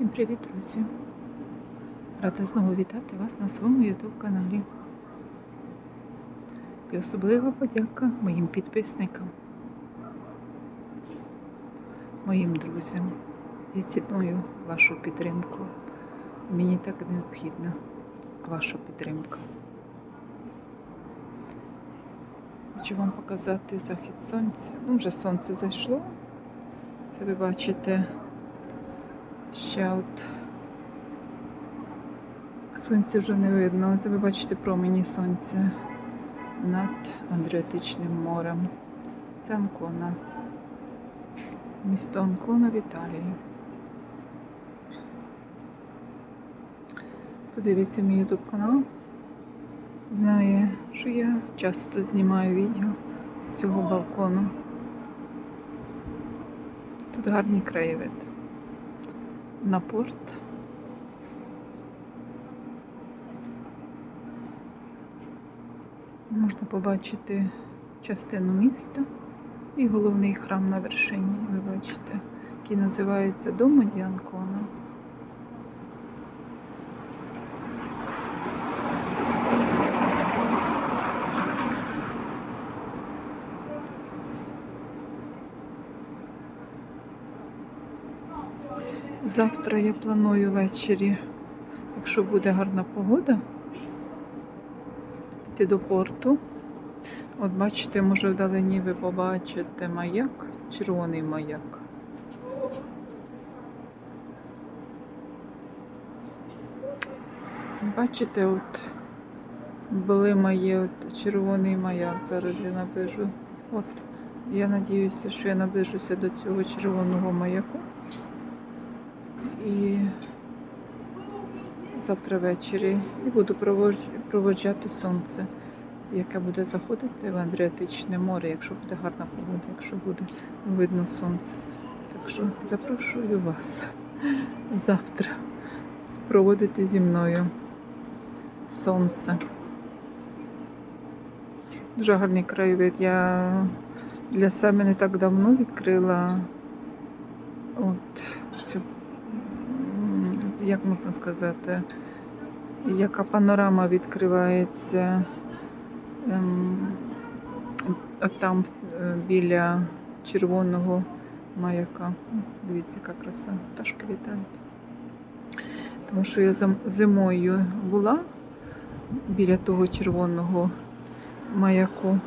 Всім привіт, друзі! Рада знову вітати вас на своєму YouTube каналі. І особлива подяка моїм підписникам, моїм друзям. Я ціную вашу підтримку. Мені так необхідна ваша підтримка. Хочу вам показати захід сонця. Ну, вже сонце зайшло. Це ви бачите ще от сонця вже не видно. Це ви бачите промені сонця над Адріатичним морем. Це Анкона. Місто Анкона в Італії. Хто дивиться мій YouTube канал, знає, що я часто знімаю відео з цього балкону. Тут гарний краєвид. На порт. Можна побачити частину міста і головний храм на вершині, ви бачите, який називається Домо Діанкона. Завтра я планую ввечері, якщо буде гарна погода, піти до порту. От бачите, може вдалині ви побачите маяк, червоний маяк. Бачите, от блимає от червоний маяк. Зараз я наближу. От, я надіюся, що я наближуся до цього червоного маяку. І завтра ввечері і буду проводжати сонце, яке буде заходити в Адріатичне море, якщо буде гарна погода, якщо буде видно сонце. Так що запрошую вас завтра проводити зі мною сонце. Дуже гарний краєвид. Я для себе не так давно відкрила от як можна сказати, яка панорама відкривається ем, от там е, біля червоного маяка. Дивіться, яка краса, пташки літають. Тому що я зим- зимою була біля того червоного маяку.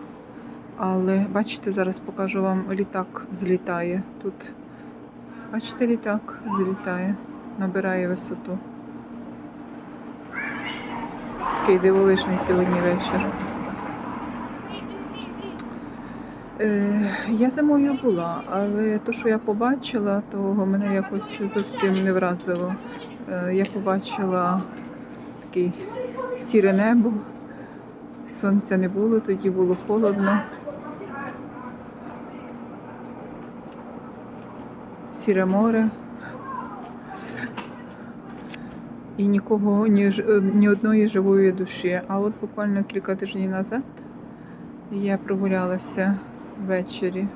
Але бачите, зараз покажу вам літак злітає тут. Бачите, літак злітає, набирає висоту. Такий дивовижний сьогодні вечір. Е, я зимою була, але то, що я побачила, того мене якось зовсім не вразило. Е, я побачила таке сіре небо, сонця не було, тоді було холодно. Сіре море. І нікого, ні, ж- ні одної живої душі. А от буквально кілька тижнів назад я прогулялася ввечері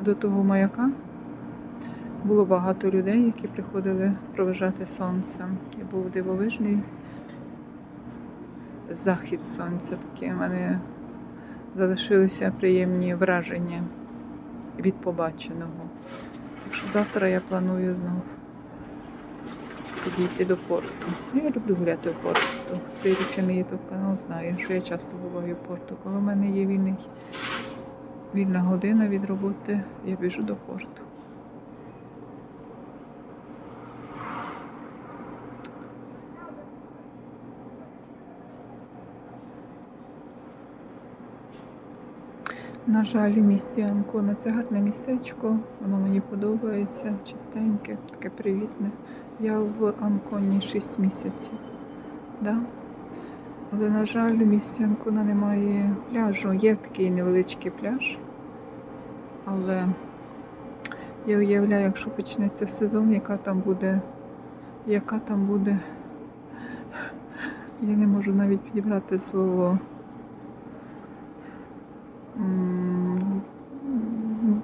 до того маяка. Було багато людей, які приходили проважати сонце. І був дивовижний захід сонця. Таке в мене залишилися приємні враження від побаченого. Так що завтра я планую знову підійти до порту. Ну, Я люблю гуляти в порту. Хто дивиться мій YouTube канал, знає, що я часто буваю в порту. Коли в мене є вільний, вільна година від роботи, я біжу до порту. На жаль, місті Анкона це гарне містечко, воно мені подобається, чистеньке, таке привітне. Я в Анконі 6 місяців. Да? Але, на жаль, в місті Анкона немає пляжу. Є такий невеличкий пляж. Але я уявляю, якщо почнеться сезон, яка там буде, яка там буде. Я не можу навіть підібрати слово.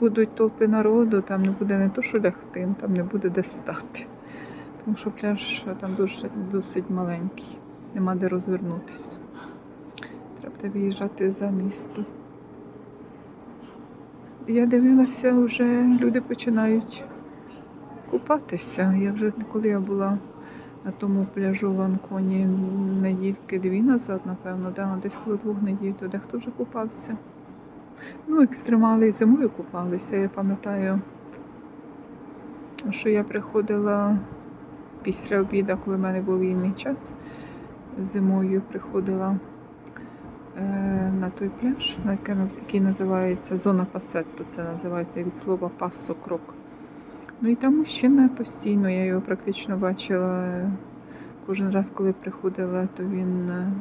Будуть толпи народу, там не буде не то, що лягти, там не буде де стати. Тому що пляж там дуже досить маленький, нема де розвернутися. Треба виїжджати за місто. Я дивилася, вже люди починають купатися. Я вже коли я була на тому пляжу в Анконі недільки дві назад, напевно, да, десь коло двох неділь, то дехто вже купався. Ну, екстремали і зимою купалися. Я пам'ятаю, що я приходила після обіду, коли в мене був вільний час. Зимою приходила е, на той пляж, на наз- який називається Зона Пасетто, це називається від слова пасо крок. Ну і там мужчина постійно, я його практично бачила кожен раз, коли приходила, то він е,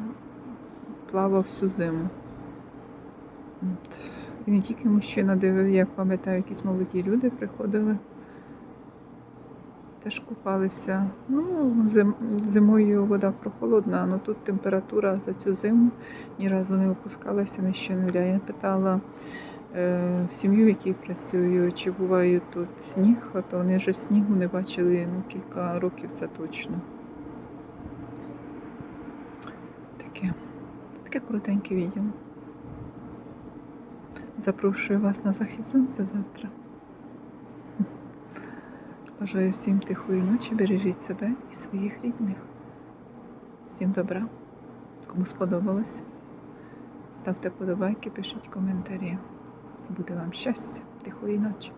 плавав всю зиму. От. І не тільки мужчина дивив, я пам'ятаю, якісь молоді люди приходили, теж купалися. Ну, зим, зимою вода прохолодна, але тут температура за цю зиму ні разу не опускалася нижче нуля. Я питала е, сім'ю, в якій працюю, чи буває тут сніг, а то вони вже снігу не бачили ну, кілька років, це точно. Таке, таке коротеньке відео. Запрошую вас на захід сонця завтра. Бажаю всім тихої ночі, бережіть себе і своїх рідних. Всім добра. Кому сподобалось, ставте подобайки, пишіть коментарі. Буде вам щастя, тихої ночі.